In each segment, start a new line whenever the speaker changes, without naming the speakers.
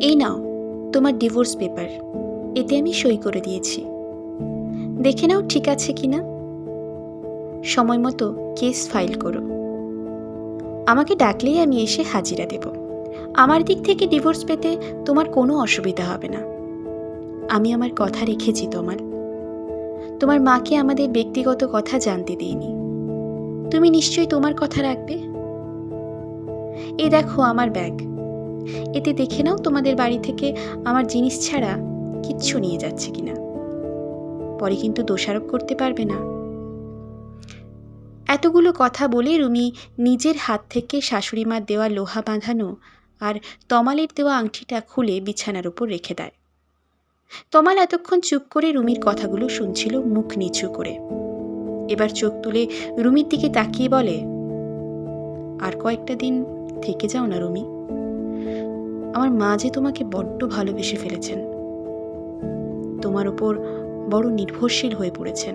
এই নাও, তোমার divorce paper. এতে আমি সই করে দিয়েছি। দেখে নাও ঠিক আছে কি না? সময় মতো কেস ফাইল করো। আমাকে ডাকলেই আমি এসে হাজিরা দেব। আমার দিক থেকে ডিভোর্স পেতে তোমার কোনো অসুবিধা হবে না। আমি আমার কথা রেখেছি তোমার। তোমার মাকে আমাদের ব্যক্তিগত কথা জানতে দিইনি। তুমি নিশ্চয়ই তোমার কথা রাখবে? এই দেখো আমার ব্যাগ। এতে দেখে নাও তোমাদের বাড়ি থেকে আমার জিনিস ছাড়া কিচ্ছু নিয়ে যাচ্ছে কিনা। পরে কিন্তু দোষারোপ করতে পারবে না। এতগুলো কথা বলে রুমি নিজের হাত থেকে শাশুড়ি মার দেওয়া লোহা বাঁধানো আর তমালের দেওয়া আংটিটা খুলে বিছানার উপর রেখে দেয়। তমাল এতক্ষণ চুপ করে রুমির কথাগুলো শুনছিল মুখ নিচু করে। এবার চোখ তুলে রুমির দিকে তাকিয়ে বলে, আর কয়েকটা দিন থেকে যাও না রুমি। আমার মা যে তোমাকে বড্ড ভালোবেসে ফেলেছেন। তোমার ওপর বড় নির্ভরশীল হয়ে পড়েছেন।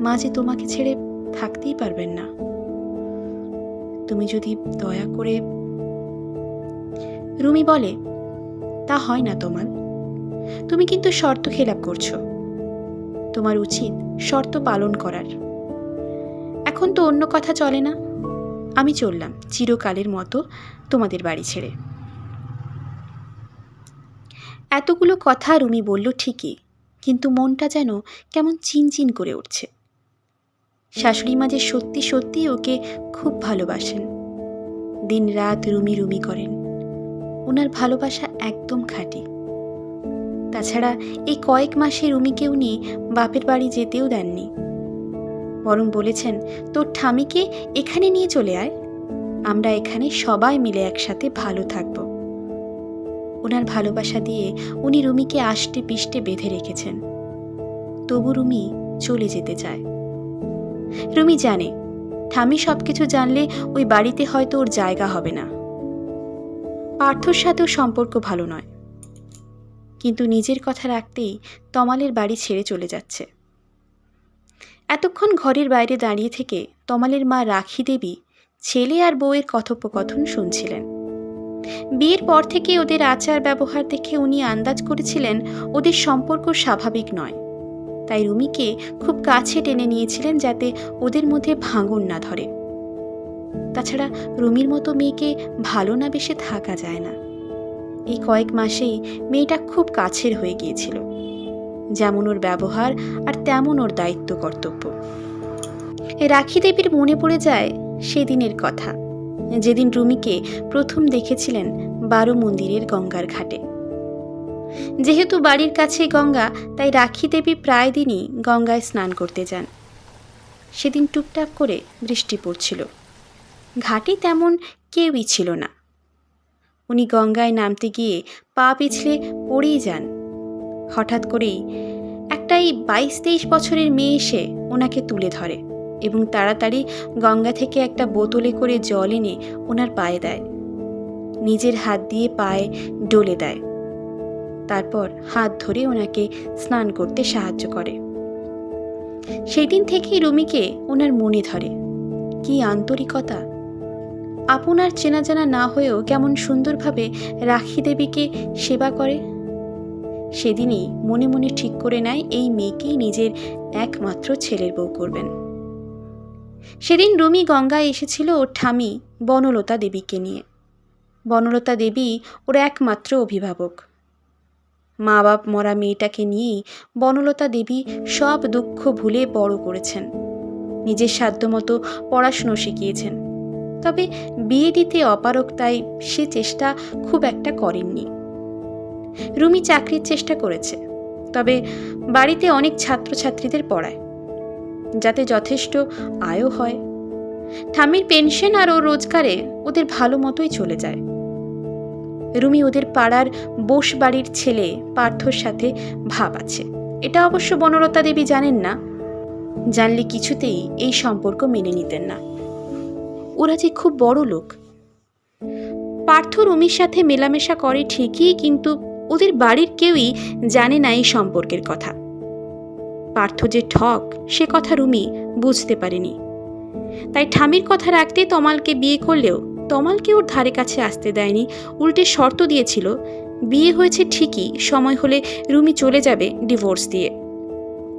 মা যে তোমাকে ছেড়ে থাকতেই পারবেন না। তুমি যদি দয়া করে রুমি বলে, তা হয় না তোমার। তুমি কিন্তু শর্ত খেলাপ করছ। তোমার উচিত শর্ত পালন করার। এখন তো অন্য কথা চলে না। আমি চললাম চিরকালের মতো তোমাদের বাড়ি ছেড়ে। এতগুলো কথা রুমি বলল ঠিকই, কিন্তু মনটা যেন কেমন চিনচিন করে উঠছে। শাশুড়ি মা যে সত্যি সত্যি ওকে খুব ভালোবাসেন। দিন রাত রুমি রুমি করেন। ওনার ভালোবাসা একদম খাঁটি। তাছাড়া এই কয়েক মাসে রুমিকে উনি বাপের বাড়ি যেতেও দেননি। বরং বলেছেন, তোর ঠামিকে এখানে নিয়ে চলে আয়। আমরা এখানে সবাই মিলে একসাথে ভালো থাকব। ওনার ভালোবাসা দিয়ে উনি রুমিকে আষ্টে পিষ্টে বেঁধে রেখেছেন। তবু রুমি চলে যেতে চায়। রুমি জানে থামি সব কিছু জানলে ওই বাড়িতে হয়তো ওর জায়গা হবে না। পার্থর সাথেও সম্পর্ক ভালো নয়। কিন্তু নিজের কথা রাখতেই তমালের বাড়ি ছেড়ে চলে যাচ্ছে। এতক্ষণ ঘরের বাইরে দাঁড়িয়ে থেকে তমালের মা রাখি দেবী ছেলে আর বউয়ের কথোপকথন শুনছিলেন। বিয়ের পর থেকে ওদের আচার ব্যবহার দেখে উনি আন্দাজ করেছিলেন ওদের সম্পর্ক স্বাভাবিক নয়। তাই রুমিকে খুব কাছে টেনে নিয়েছিলেন যাতে ওদের মধ্যে ভাঙন না ধরে। তাছাড়া রুমির মতো মেয়েকে ভালো না বেশে থাকা যায় না। এই কয়েক মাসেই মেয়েটা খুব কাছের হয়ে গিয়েছিল। যেমন ওর ব্যবহার আর তেমন ওর দায়িত্ব কর্তব্য। রাখি দেবীর মনে পড়ে যায় সেদিনের কথা। যেদিন রুমিকে প্রথম দেখেছিলেন বারো মন্দিরের গঙ্গার ঘাটে। যেহেতু বাড়ির কাছে গঙ্গা, তাই রাখি দেবী প্রায় দিনই গঙ্গায় স্নান করতে যান। সেদিন টুকটাক করে বৃষ্টি পড়ছিল। ঘাটে তেমন কেউই ছিল না। উনি গঙ্গায় নামতে গিয়ে পা পিছলে পড়েই যান। হঠাৎ করেই একটাই বাইশ তেইশ বছরের মেয়ে এসে ওনাকে তুলে ধরে। এবং তাড়াতাড়ি গঙ্গা থেকে একটা বোতলে করে জল এনে ওনার পায়ে দেয়। নিজের হাত দিয়ে পায়ে ডলে দেয়। তারপর হাত ধরে ওনাকে স্নান করতে সাহায্য করে। সেই দিন থেকেই রুমিকে ওনার মনে ধরে। কি আন্তরিকতা। আপনার চেনা জানা না হয়েও কেমন সুন্দরভাবে রাখি দেবীকে সেবা করে। সেদিনই মনে মনে ঠিক করে নেয় এই মেয়েকেই নিজের একমাত্র ছেলের বউ করবেন। সেদিন রুমি গঙ্গায় এসেছিল ওর ঠামি বনলতা দেবীকে নিয়ে। বনলতা দেবী ওর একমাত্র অভিভাবক। মা বাপ মরা মেয়েটাকে নিয়েই বনলতা দেবী সব দুঃখ ভুলে বড় করেছেন। নিজের সাধ্যমতো পড়াশুনো শিখিয়েছেন। তবে বিয়ে দিতে অপারক তাই সে চেষ্টা খুব একটা করেননি। রুমি চাকরির চেষ্টা করেছে, তবে বাড়িতে অনেক ছাত্রছাত্রীদের পড়ায়। যাতে যথেষ্ট আয়ও হয়। ঠামির পেনশন আর ও রোজগারে ওদের ভালো মতোই চলে যায়। রুমি ওদের পাড়ার বোস বাড়ির ছেলে পার্থর সাথে ভাব আছে। এটা অবশ্য বনলতা দেবী জানেন না। জানলে কিছুতেই এই সম্পর্ক মেনে নিতেন না। ওরা যে খুব বড় লোক। পার্থ রুমির সাথে মেলামেশা করে ঠিকই, কিন্তু ওদের বাড়ির কেউই জানে না এই সম্পর্কের কথা। পার্থ যে ঠক, সে কথা রুমি বুঝতে পারেনি। তাই ঠামির কথা রাখতে তমালকে বিয়ে করলেও তমালকে ওর ধারে কাছে আসতে দেয়নি, উল্টে শর্ত দিয়েছিল, বিয়ে হয়েছে ঠিকই, সময় হলে রুমি চলে যাবে ডিভোর্স দিয়ে।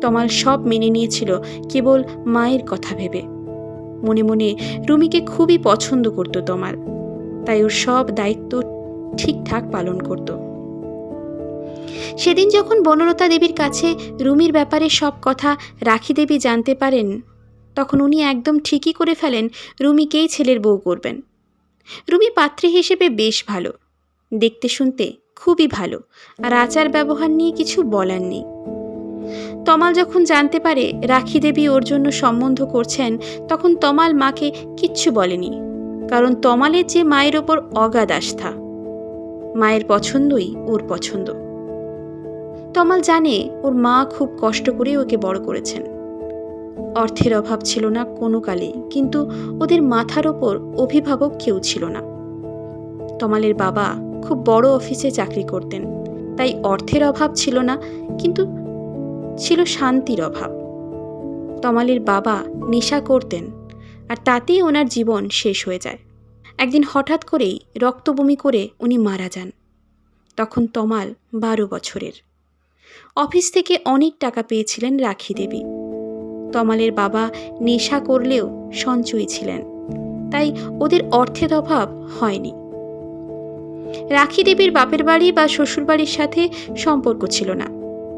তমাল সব মেনে নিয়েছিল, কেবল মায়ের কথা ভেবে। মনে মনে রুমিকে খুবই পছন্দ করত তমাল, তাই ওর সব দায়িত্ব ঠিকঠাক পালন করত। সেদিন যখন বনলতা দেবীর কাছে রুমির ব্যাপারে সব কথা রাখি দেবী জানতে পারেন, তখন উনি একদম ঠিকই করে ফেলেন রুমিকেই ছেলের বউ করবেন। রুমি পাত্রী হিসেবে বেশ ভালো, দেখতে শুনতে খুবই ভালো, আর আচার ব্যবহার নিয়ে কিছু বলার নেই। তমাল যখন জানতে পারে রাখি দেবী ওর জন্য সম্বন্ধ করছেন, তখন তমাল মাকে কিচ্ছু বলেনি, কারণ তমালের যে মায়ের ওপর অগাধ আস্থা, মায়ের পছন্দই ওর পছন্দ। তমাল জানে ওর মা খুব কষ্ট করে ওকে বড় করেছেন। অর্থের অভাব ছিল না কোনো কালেই, কিন্তু ওদের মাথার ওপর অভিভাবক কেউ ছিল না। তমালের বাবা খুব বড় অফিসে চাকরি করতেন, তাই অর্থের অভাব ছিল না, কিন্তু ছিল শান্তির অভাব। তমালের বাবা নেশা করতেন আর তাতেই ওনার জীবন শেষ হয়ে যায়। একদিন হঠাৎ করেই রক্তবমি করে উনি মারা যান। তখন তমাল বারো বছরের। অফিস থেকে অনেক টাকা পেয়েছিলেন রাখি দেবী। তমালের বাবা নেশা করলেও সঞ্চয়ী ছিলেন, তাই ওদের অর্থের অভাব হয়নি। রাখি দেবীর বাপের বাড়ি বা শ্বশুরবাড়ির সাথে সম্পর্ক ছিল না,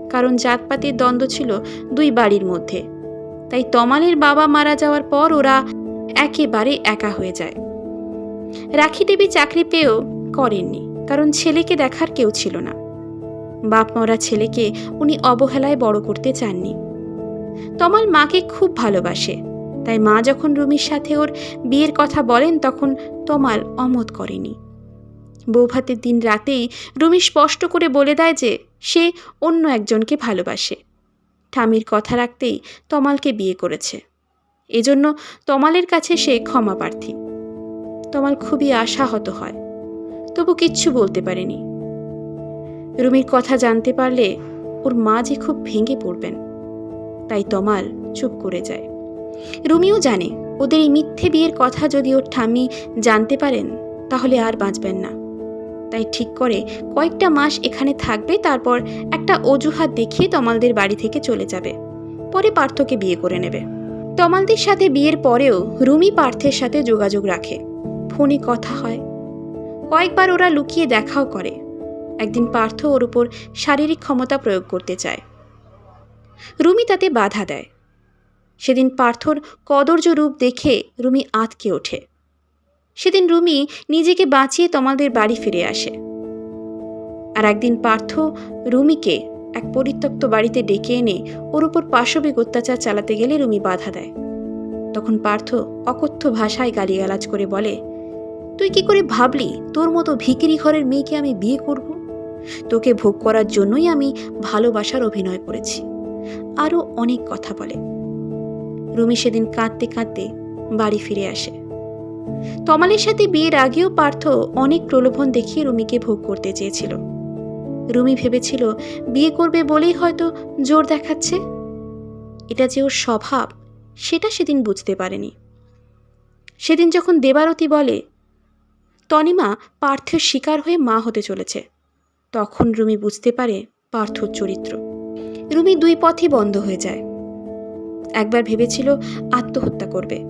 কারণ জাতপাতের দ্বন্দ্ব ছিল দুই বাড়ির মধ্যে। তাই তমালের বাবা মারা যাওয়ার পর ওরা একেবারে একা হয়ে যায়। রাখি দেবী চাকরি পেয়েও করেননি, কারণ ছেলেকে দেখার কেউ ছিল না। বাপ মরা ছেলেকে উনি অবহেলায় বড় করতে চাননি। তমাল মাকে খুব ভালোবাসে, তাই মা যখন রুমির সাথে ওর বিয়ের কথা বলেন তখন তমাল অমত করেনি। বৌভাতের দিন রাতেই রুমি স্পষ্ট করে বলে দেয় যে সে অন্য একজনকে ভালোবাসে। ঠামির কথা রাখতেই তমালকে বিয়ে করেছে। এজন্য তমালের কাছে সে ক্ষমা প্রার্থী। তমাল খুবই আশাহত হয়। তবু কিচ্ছু বলতে পারেনি। রুমির কথা জানতে পারলে ওর মা যে খুব ভেঙে পড়বেন। তাই তমাল চুপ করে যায়। রুমিও জানে ওদের এই মিথ্যে বিয়ের কথা যদি ওর ঠামি জানতে পারেন, তাহলে আর বাঁচবেন না। তাই ঠিক করে কয়েকটা মাস এখানে থাকবে, তারপর একটা অজুহাত দেখিয়ে তমালদের বাড়ি থেকে চলে যাবে। পরে পার্থকে বিয়ে করে নেবে। তমালদের সাথে বিয়ের পরেও রুমি পার্থের সাথে যোগাযোগ রাখে। ফোনে কথা হয়। কয়েকবার ওরা লুকিয়ে দেখাও করে। একদিন পার্থ ওর উপর শারীরিক ক্ষমতা প্রয়োগ করতে চায়। রুমি তাতে বাধা দেয়। সেদিন পার্থর কদর্য রূপ দেখে রুমি আতকে ওঠে। সেদিন রুমি নিজেকে বাঁচিয়ে তমালদের বাড়ি ফিরে আসে। আর একদিন পার্থ রুমিকে এক পরিত্যক্ত বাড়িতে ডেকে এনে ওর উপর পাশবিক অত্যাচার চালাতে গেলে রুমি বাধা দেয়। তখন পার্থ অকথ্য ভাষায় গালিগালাজ করে বলে, তুই কি করে ভাবলি তোর মতো ভিকিরি ঘরের মেয়েকে আমি বিয়ে করব? তোকে ভোগ করার জন্যই আমি ভালোবাসার অভিনয় করেছি। আরও অনেক কথা বলে। রুমি সেদিন কাঁদতে কাঁদতে বাড়ি ফিরে আসে। তমালের সাথে বিয়ের আগেও পার্থ অনেক প্রলোভন দেখিয়ে রুমিকে ভোগ করতে চেয়েছিল। রুমি ভেবেছিল, বিয়ে করবে বলেই হয়তো জোর দেখাচ্ছে। এটা যে ওর স্বভাব, সেটা সেদিন বুঝতে পারেনি। সেদিন যখন দেবারতী বলে, তনিমা, পার্থের শিকার হয়ে মা হতে চলেছে। তখন রুমি বুঝতে পারে পার্থর চরিত্র। রুমি দুই পথই বন্ধ হয়ে যায়। একবার ভেবেছিল আত্মহত্যা করবে।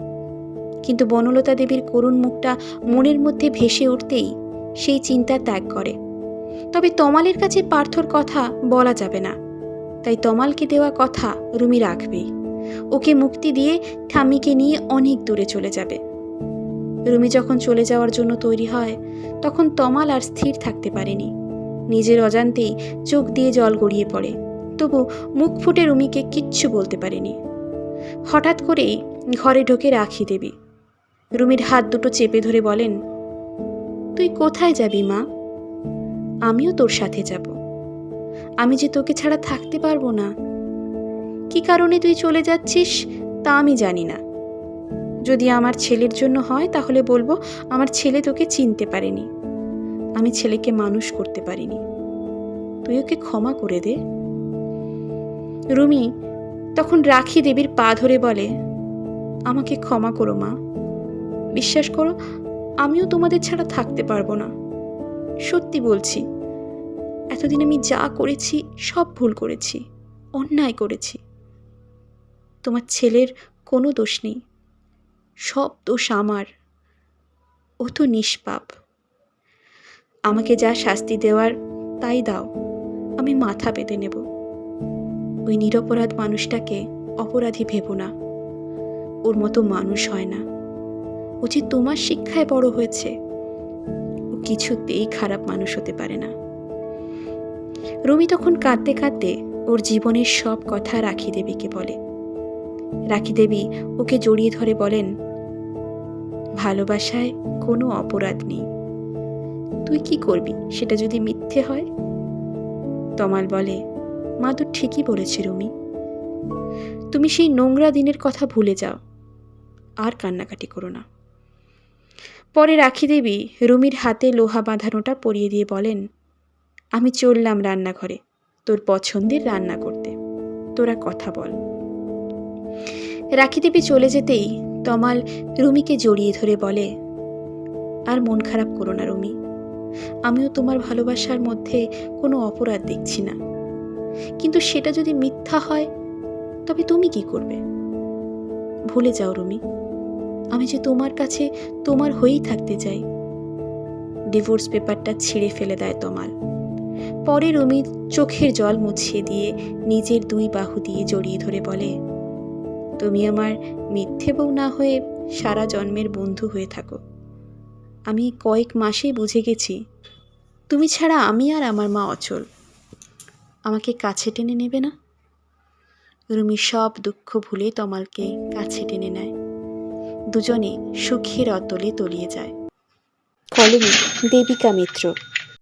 কিন্তু বনলতা দেবীর করুণ মুখটা মনের মধ্যে ভেসে উঠতেই সেই চিন্তা ত্যাগ করে। তবে তমালের কাছে পার্থর কথা বলা যাবে না। তাই তমালকে দেওয়া কথা রুমি রাখবেই। ওকে মুক্তি দিয়ে ঠাম্মিকে নিয়ে অনেক দূরে চলে যাবে। রুমি যখন চলে যাওয়ার জন্য তৈরি হয়, তখন তমাল আর স্থির থাকতে পারেনি। নিজের অজান্তেই চোখ দিয়ে জল গড়িয়ে পড়ে। তবু মুখ ফুটে রুমিকে কিচ্ছু বলতে পারেনি। হঠাৎ করেই ঘরে ঢোকে রাখি দেবী। রুমির হাত দুটো চেপে ধরে বলেন, তুই কোথায় যাবি মা? আমিও তোর সাথে যাব। আমি যে তোকে ছাড়া থাকতে পারব না। কি কারণে তুই চলে যাচ্ছিস তা আমি জানি না। যদি আমার ছেলের জন্য হয় তাহলে বলব আমার ছেলে তোকে চিনতে পারেনি। আমি ছেলেকে মানুষ করতে পারিনি। তুই ওকে ক্ষমা করে দে। রুমি তখন রাখি দেবীর পা ধরে বলে, আমাকে ক্ষমা করো মা। বিশ্বাস করো, আমিও তোমাদের ছাড়া থাকতে পারব না। সত্যি বলছি, এতদিন আমি যা করেছি, সব ভুল করেছি, অন্যায় করেছি। তোমার ছেলের কোনো দোষ নেই। সব দোষ আমার। ও তো নিষ্পাপ। আমাকে যা শাস্তি দেওয়ার, তাই দাও। আমি মাথা পেতে নেব। ওই নিরপরাধ মানুষটাকে অপরাধী ভেবো না। ওর মতো মানুষ হয় না। ও যে তোমার শিক্ষায় বড় হয়েছে, ও কিছুতেই খারাপ মানুষ হতে পারে না। রুমি তখন কাঁদতে কাঁদতে ওর জীবনের সব কথা রাখি দেবীকে বলে। রাখি দেবী ওকে জড়িয়ে ধরে বলেন, ভালোবাসায় কোনো অপরাধ নেই। তুই কি করবি? সেটা যদি মিথ্যে হয়? তমাল বলে, মা তো ঠিকই বলেছে রুমি। তুমি সেই নোংরা দিনের কথা ভুলে যাও। আর কান্নাকাটি করো না। পরে রাখি দেবী রুমির হাতে লোহা বাঁধানোটা পরিয়ে দিয়ে বলেন, আমি চললাম রান্নাঘরে, তোর পছন্দের রান্না করতে। তোরা কথা বল। রাখি দেবী চলে যেতেই তমাল রুমিকে জড়িয়ে ধরে বলে, আর মন খারাপ করো না রুমি। আমিও তোমার ভালোবাসার মধ্যে কোনো অপরাধ দেখছি না। কিন্তু সেটা যদি মিথ্যা হয়, তবে তুমি কি করবে? ভুলে যাও রুমি। আমি যে তোমার কাছে তোমার হয়েই থাকতে চাই। ডিভোর্স পেপারটা ছিঁড়ে ফেলে দেয় তমাল। পরে রুমি চোখের জল মুছিয়ে দিয়ে নিজের দুই বাহু দিয়ে জড়িয়ে ধরে বলে, তুমি আমার মিথ্যে বউ না হয়ে সারা জন্মের বন্ধু হয়ে থাকো। আমি কয়েক মাসেই বুঝে গেছি। তুমি ছাড়া আমি আর আমার মা অচল। আমাকে কাছে টেনে নেবে না? রুমি সব দুঃখ ভুলে তমালকে কাছে টেনে নেয়। দুজনে সুখের অতলে তলিয়ে যায়। কলমে দেবিকা মিত্র।